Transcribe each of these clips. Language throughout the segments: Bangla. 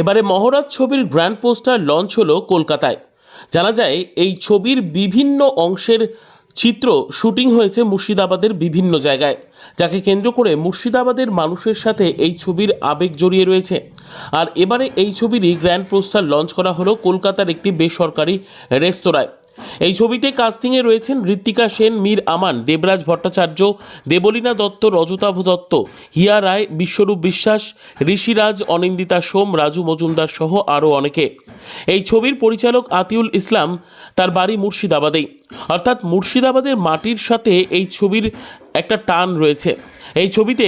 এবারে মহরাজ ছবির গ্র্যান্ড পোস্টার লঞ্চ হলো কলকাতায়। জানা যায়, এই ছবির বিভিন্ন অংশের চিত্র শুটিং হয়েছে মুর্শিদাবাদের বিভিন্ন জায়গায়, যাকে কেন্দ্র করে মুর্শিদাবাদের মানুষের সাথে এই ছবির আবেগ জড়িয়ে রয়েছে। আর এবারে এই ছবিরই গ্র্যান্ড পোস্টার লঞ্চ করা হলো কলকাতার একটি বেসরকারি রেস্তোরাঁয়। এই ছবিতে কাস্টিংয়ে রয়েছেন ঋত্বিকা সেন, মীর আমান, দেবরাজ ভট্টাচার্য, দেবলীনা দত্ত, রজতাভ দত্ত, হিয়া রায়, বিশ্বরূপ বিশ্বাস, ঋষিরাজ, অনিন্দিতা সোম, রাজু মজুমদার সহ আরও অনেকে। এই ছবির পরিচালক আতিউল ইসলাম, তার বাড়ি মুর্শিদাবাদেই। অর্থাৎ মুর্শিদাবাদের মাটির সাথে এই ছবির একটা টান রয়েছে। এই ছবিতে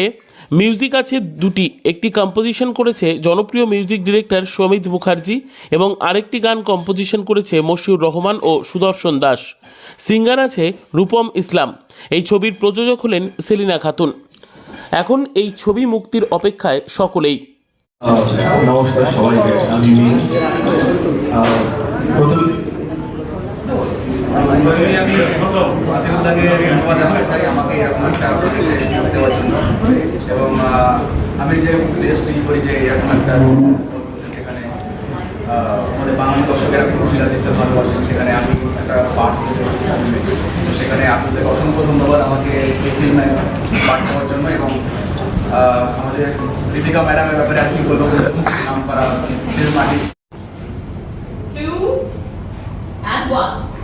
মিউজিক আছে দুটি। একটি কম্পোজিশন করেছে জনপ্রিয় মিউজিক ডিরেক্টর সমিত মুখার্জি এবং আরেকটি গান কম্পোজিশন করেছে মশিউর রহমান ও সুদর্শন দাস। সিঙ্গার আছে রূপম ইসলাম। এই ছবির প্রযোজক হলেন সেলিনা খাতুন। এখন এই ছবি মুক্তির অপেক্ষায় সকলেই। নমস্কার সবাইকে। আমি প্রথম প্রথমেই আমি আতিউল্লাহকে ধন্যবাদ জানাতে চাই আমাকে এরকম একটা সুযোগ দেওয়ার জন্য। এবং আমি যে বেশ ফিল করি যে এরকম একটা সেখানে আমাদের বাঙালি দর্শকেরা পত্রিকা দেখতে ভালোবাসেন সেখানে আমি একটা পার্ট তো সেখানে আপনাদের অসংখ্য ধন্যবাদ আমাকে এই ফিল্মে পার্ট দেওয়ার জন্য এবং আমাদের ঋতিকা ম্যাডামের ব্যাপারে আর বলব নাম করা film artist two, and one.